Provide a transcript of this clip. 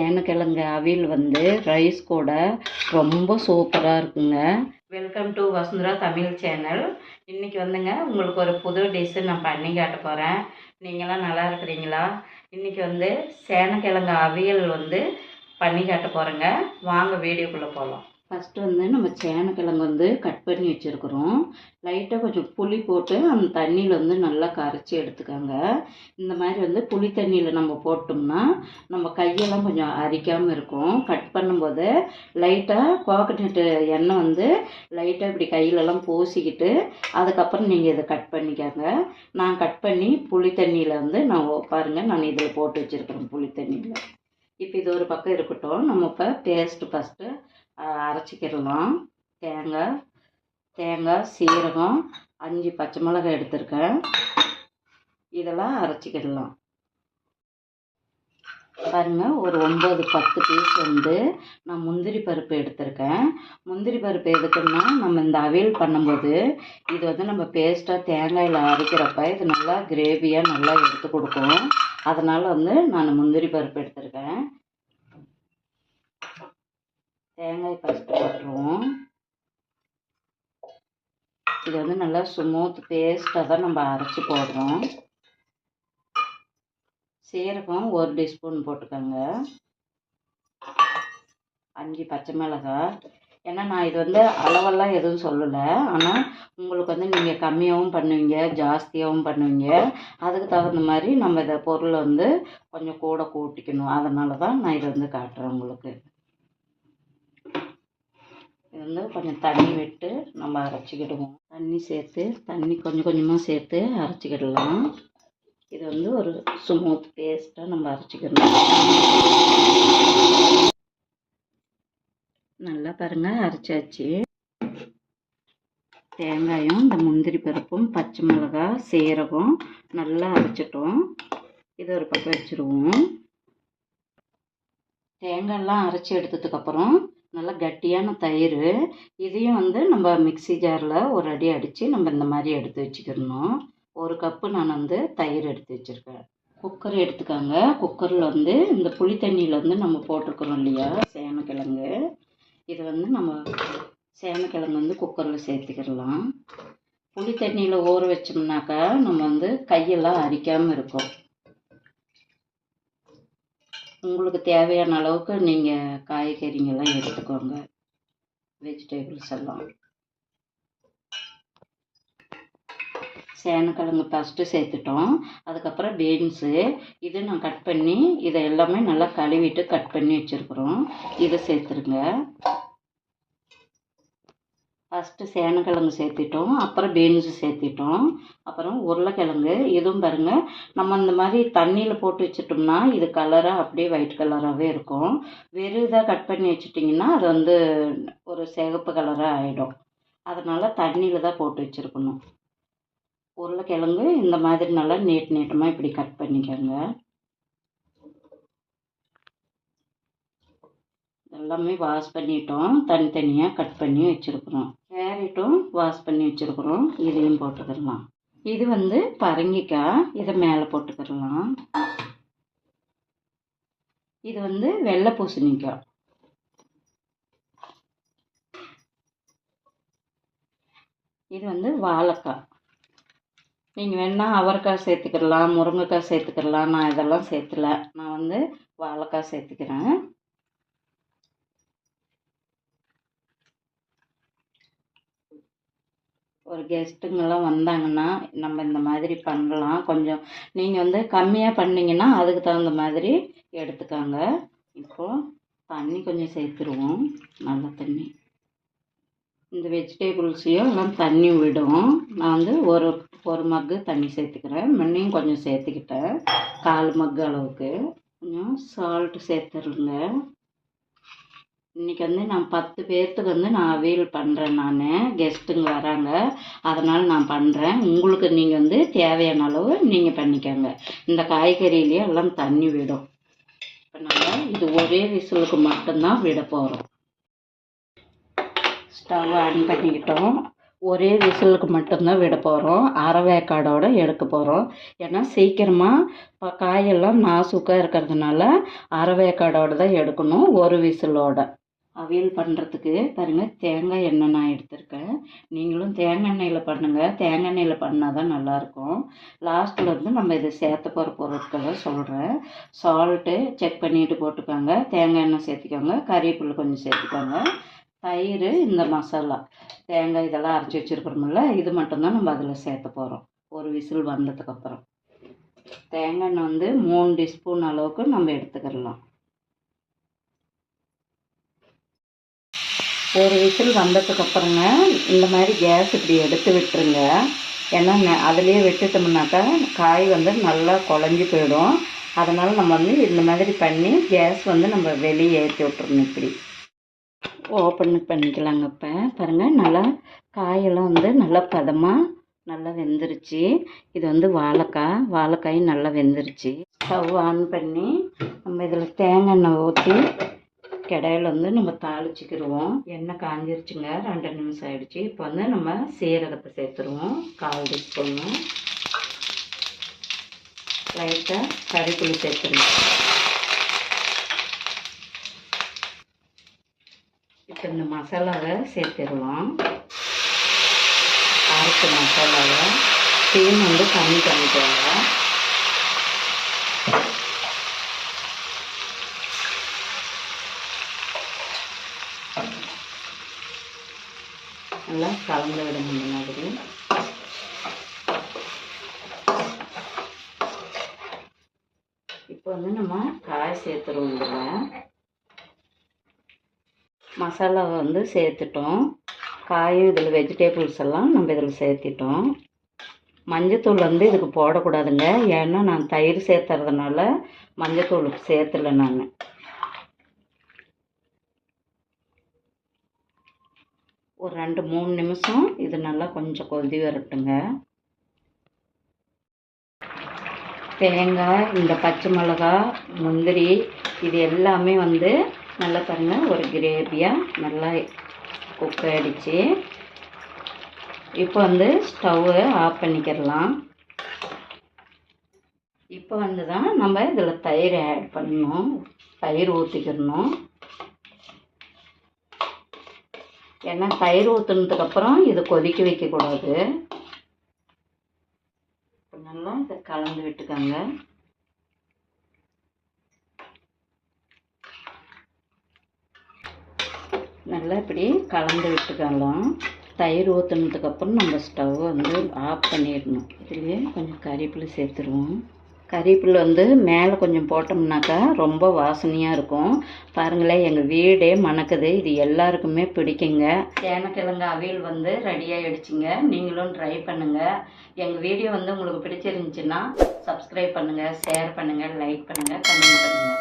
சேனக்கிழங்கு அவியல் வந்து ரைஸ் கூட ரொம்ப சூப்பராக இருக்குங்க. Welcome to Vasundhara Tamil channel இன்றைக்கி வந்துங்க உங்களுக்கு ஒரு புது டிஷ்ஷு நான் பண்ணி காட்ட போகிறேன் நீங்களாம் நல்லா இருக்கிறீங்களா? இன்றைக்கி வந்து சேனக்கிழங்கு அவியல் வந்து பண்ணி காட்ட போகிறேங்க வாங்க வீடியோக்குள்ளே போகலாம் ஃபஸ்ட்டு வந்து நம்ம சேனக்கிழங்கு வந்து கட் பண்ணி வச்சுருக்குறோம். லைட்டாக கொஞ்சம் புளி போட்டு அந்த தண்ணியில் வந்து நல்லா கரைச்சி எடுத்துக்கோங்க. இந்த மாதிரி வந்து புளி தண்ணியில் நம்ம போட்டோம்னா நம்ம கையெல்லாம் கொஞ்சம் அரிக்காமல் இருக்கும். கட் பண்ணும்போது லைட்டாக கோகனட்டு எண்ணெய் வந்து லைட்டாக இப்படி கையிலலாம் பூசிக்கிட்டு அதுக்கப்புறம் நீங்கள் இதை கட் பண்ணிக்கோங்க. நான் கட் பண்ணி புளி தண்ணியில் வந்து நான் பாருங்கள் நான் இதில் போட்டு வச்சுருக்குறேன் புளி தண்ணியில். இப்போ இது ஒரு பக்கம் இருக்கட்டும். நம்ம இப்போ பேஸ்ட்டு ஃபஸ்ட்டு அரைச்சிக்கிடலாம் தேங்காய் தேங்காய் சீரகம் அஞ்சு பச்சை மிளகாய் எடுத்திருக்கேன். இதெல்லாம் அரைச்சிக்கிடலாம் பாருங்கள் ஒரு ஒம்பது பத்து பீஸ் வந்து நான் முந்திரி பருப்பு எடுத்திருக்கேன். முந்திரி பருப்பு எதுக்குன்னா நம்ம இந்த அவியல் பண்ணும்போது இது வந்து நம்ம பேஸ்ட்டாக தேங்காயில் அரைக்கிறப்ப இது நல்லா கிரேவியாக நல்லா எடுத்து கொடுக்கும். அதனால் வந்து நான் முந்திரி பருப்பு எடுத்திருக்கேன். தேங்காய் ஃபஸ்ட்டு போட்டுருவோம். இது வந்து நல்லா ஸ்மூத் பேஸ்ட்டாக தான் நம்ம அரைச்சி போடுறோம். சீரகம் ஒரு டீஸ்பூன் போட்டுக்கோங்க. அஞ்சு பச்சை மிளகாய் ஏன்னா நான் இது வந்து அளவெல்லாம் எதுவும் சொல்லலை. ஆனால் உங்களுக்கு வந்து நீங்கள் கம்மியாகவும் பண்ணுவீங்க ஜாஸ்தியாகவும் பண்ணுவீங்க. அதுக்கு தகுந்த மாதிரி நம்ம இதை பொருளை வந்து கொஞ்சம் கூட கூட்டிக்கணும். அதனால தான் நான் இதை வந்து காட்டுறேன் உங்களுக்கு. இதில் வந்து கொஞ்சம் தண்ணி விட்டு நம்ம அரைச்சிக்கிடுவோம். தண்ணி சேர்த்து தண்ணி கொஞ்சம் கொஞ்சமாக சேர்த்து அரைச்சிக்கிடலாம். இது வந்து ஒரு ஸ்மூத் பேஸ்ட்டாக நம்ம அரைச்சிக்கணும் நல்லா பாருங்கள் அரைச்சாச்சு. தேங்காயும் இந்த முந்திரி பருப்பும் பச்சை மிளகாய் சீரகம் நல்லா அரைச்சிட்டோம். இது ஒரு பக்கம் வச்சுருவோம். தேங்காயெல்லாம் அரைச்சி எடுத்ததுக்கப்புறம் நல்லா கட்டியான தயிர். இதையும் வந்து நம்ம மிக்ஸி ஜாரில் ஒரு அடி அடித்து நம்ம இந்த மாதிரி எடுத்து வச்சுக்கிடணும். ஒரு கப்பு நான் வந்து தயிர் எடுத்து வச்சுருக்கேன். குக்கர் எடுத்துக்கோங்க. குக்கரில் வந்து இந்த புளி தண்ணியில் வந்து நம்ம போட்டிருக்கிறோம் இல்லையா? சேனக்கிழங்கு. இது வந்து நம்ம சேனக்கிழங்கு வந்து குக்கரில் சேர்த்துக்கிடலாம். புளி தண்ணியில் ஊற வச்சோம்னாக்கா நம்ம வந்து கையெல்லாம் அரிக்காமல் இருக்கும். உங்களுக்கு தேவையான அளவுக்கு நீங்கள் காய்கறிங்கெல்லாம் எடுத்துக்கோங்க. வெஜிடபிள்ஸ் எல்லாம். சேனக்கிழங்கு ஃபஸ்ட்டு சேர்த்துட்டோம். அதுக்கப்புறம் பீன்ஸு இது நான் கட் பண்ணி இதை எல்லாமே நல்லா கழுவிட்டு கட் பண்ணி வச்சுருக்குறோம். இதை சேர்த்துருங்க. ஃபஸ்ட்டு சேனக்கிழங்கு சேர்த்திட்டோம் அப்புறம் பீன்ஸு சேர்த்திட்டோம் அப்புறம் உருளைக்கிழங்கு இதுவும் பாருங்கள் நம்ம இந்த மாதிரி தண்ணியில் போட்டு வச்சிட்டோம்னா இது கலராக அப்படியே ஒயிட் கலராகவே இருக்கும். வெறும் இதாக கட் பண்ணி வச்சிட்டிங்கன்னா அது வந்து ஒரு சிகப்பு கலராக ஆகிடும் அதனால் தண்ணியில் தான் போட்டு வச்சுருக்கணும். உருளைக்கிழங்கு இந்த மாதிரி நல்லா நீட் நீட்டமாக இப்படி கட் பண்ணிக்கோங்க. எல்லாமே வாஷ் பண்ணிட்டோம் தனித்தனியாக கட் பண்ணி வச்சுருக்குறோம். கேரட்டும் வாஷ் பண்ணி வச்சுருக்குறோம். இதையும் போட்டுக்கிடலாம் இது வந்து பரங்கிக்காய். இதை மேலே போட்டுக்கிடலாம் இது வந்து வெள்ளை பூசணிக்காய். இது வந்து வாழைக்காய். நீங்கள் வேணால் அவரைக்காய் சேர்த்துக்கிடலாம் முருங்கைக்காய் சேர்த்துக்கிடலாம் நான் இதெல்லாம் சேர்த்துல. நான் வந்து வாழைக்காய் சேர்த்துக்கிறேன். ஒரு கெஸ்ட்டுங்கெல்லாம் வந்தாங்கன்னா நம்ம இந்த மாதிரி பண்ணலாம். கொஞ்சம் நீங்கள் வந்து கம்மியாக பண்ணிங்கன்னா அதுக்கு தகுந்த மாதிரி எடுத்துக்கோங்க. இப்போது தண்ணி கொஞ்சம் சேர்த்துருவோம். நல்ல தண்ணி. இந்த வெஜிடபிள்ஸையும் எல்லாம் தண்ணி விடும். நான் வந்து ஒரு ஒரு மக்கு தண்ணி சேர்த்துக்கிறேன். மண்ணையும் கொஞ்சம் சேர்த்துக்கிட்டேன். கால் மக்கு அளவுக்கு. கொஞ்சம் சால்ட்டு சேர்த்துருங்க. இன்றைக்கி வந்து நான் பத்து பேர்த்துக்கு வந்து நான் அவியல் பண்ணுறேன் நான். கெஸ்ட்டுங்க வராங்க. அதனால் நான் பண்ணுறேன் உங்களுக்கு நீங்கள் வந்து தேவையான அளவு நீங்கள் பண்ணிக்கோங்க. இந்த காய்கறியிலேயே எல்லாம் தண்ணி விடும். இப்போ நம்ம இது ஒரே விசிலுக்கு மட்டும்தான் விட போகிறோம் ஸ்டவ் ஆன் பண்ணிக்கிட்டோம். ஒரே விசிலுக்கு மட்டும்தான் விட போகிறோம் அரவேக்காடோட எடுக்க போகிறோம் ஏன்னா சீக்கிரமாக இப்போ காயெல்லாம் நாசுக்காக இருக்கிறதுனால அரவேக்காடோட தான் எடுக்கணும். ஒரு விசிலோட. அவியல் பண்ணுறதுக்கு பாருங்கள் தேங்காய் எண்ணெய் நான் எடுத்திருக்கேன். நீங்களும் தேங்காய் எண்ணெயில் பண்ணுங்கள் தேங்காய் எண்ணெயில் பண்ணால் தான் நல்லாயிருக்கும். லாஸ்ட்டில் வந்து நம்ம இதை சேர்த்த போகிற பொருட்களை சொல்கிறேன் சால்ட்டு செக் பண்ணிட்டு போட்டுக்கோங்க. தேங்காய் எண்ணெய் சேர்த்துக்கோங்க. கறிவேப்பிலை கொஞ்சம் சேர்த்துக்கோங்க. தயிர் இந்த மசாலா. தேங்காய் இதெல்லாம் அரைச்சி வச்சுருக்கிறோம்ல இது மட்டும்தான் நம்ம அதில் சேர்த்த போகிறோம் ஒரு விசில் வந்ததுக்கப்புறம். தேங்காய் எண்ணெய் வந்து மூணு டீஸ்பூன் அளவுக்கு நம்ம எடுத்துக்கிடலாம். ஒரு விசில் வந்ததுக்கப்புறங்க இந்த மாதிரி கேஸ் இப்படி எடுத்து விட்டுருங்க. ஏன்னா அதுலேயே விட்டுட்டோம்னாக்கா காய் வந்து நல்லா குழஞ்சி போயிடும். அதனால் நம்ம வந்து இந்த மாதிரி பண்ணி கேஸ் வந்து நம்ம வெளியே ஏற்றி விட்டுறணும் இப்படி. ஓப்பன் பண்ணிக்கலாங்க இப்போ பாருங்கள் நல்லா காயெல்லாம் வந்து நல்லா பதமாக நல்லா வெந்துருச்சு. இது வந்து வாழைக்காய். வாழைக்காய் நல்லா வெந்துருச்சு. ஸ்டவ் ஆன் பண்ணி நம்ம இதில் தேங்காய் எண்ணெய் ஊற்றி கடாயில் வந்து நம்ம தாளிச்சிக்கிடுவோம் எண்ணெய் காஞ்சிருச்சுங்க. ரெண்டு நிமிஷம் ஆயிடுச்சு. இப்போ வந்து நம்ம சீரகத்தை சேர்த்துருவோம். கால் டீஸ்பூன்னு லைட்டாக கறிப்புளி சேர்த்துருவோம் இப்போ இந்த மசாலாவை சேர்த்துருவோம் அரைச்ச மசாலாவை தீம் வந்து கம்மி பண்ணிக்கலாம் நல்லா கலந்து விடணும் இந்த மாதிரி இப்போ வந்து நம்ம காய் சேர்த்துருவோம் இதில். மசாலாவை வந்து சேர்த்துட்டோம். காயும் இதில் வெஜிடேபிள்ஸ் எல்லாம் நம்ம இதில் சேர்த்திட்டோம். மஞ்சத்தூள் வந்து இதுக்கு போடக்கூடாதுங்க. ஏன்னா நான் தயிர் சேர்த்துறதுனால மஞ்சத்தூள் சேர்த்துல நான். ஒரு ரெண்டு மூணு நிமிஷம். இது நல்லா கொஞ்சம் கொதி வரட்டுங்க. தேங்காய் இந்த பச்சை மிளகா முந்திரி இது எல்லாமே வந்து நல்லா பாருங்கள் ஒரு கிரேவியாக நல்லா குக் ஆகிடுச்சு இப்போ வந்து ஸ்டவ்வை ஆஃப் பண்ணிக்கிடலாம். இப்போ வந்து தான் நம்ம இதில் தயிர் ஆட் பண்ணணும். தயிர் ஊற்றிக்கிடணும் ஏன்னா தயிர் ஊற்றுனதுக்கப்புறம் இது கொதிக்க வைக்கக்கூடாது. நல்லா இதை கலந்து விட்டுக்கோங்க. நல்லா இப்படி கலந்து விட்டுக்கலாம். தயிர் ஊற்றுனதுக்கப்புறம் நம்ம ஸ்டவ் வந்து ஆஃப் பண்ணிடணும். இதுலேயே கொஞ்சம் கறிப்பில் சேர்த்துருவோம். கறிவேப்பிலை வந்து மேலே கொஞ்சம் போட்டோம்னாக்கா ரொம்ப வாசனையாக இருக்கும். பாருங்களேன் எங்கள் வீடே மணக்குது. இது எல்லாருக்குமே பிடிக்குங்க. சேனக்கிழங்கு அவியல் வந்து ரெடியாகிடுச்சிங்க நீங்களும் ட்ரை பண்ணுங்கள் எங்கள் வீடியோ வந்து உங்களுக்கு பிடிச்சிருந்துச்சின்னா சப்ஸ்கிரைப் பண்ணுங்கள் ஷேர் பண்ணுங்கள் லைக் பண்ணுங்கள் கமெண்ட் பண்ணுங்கள்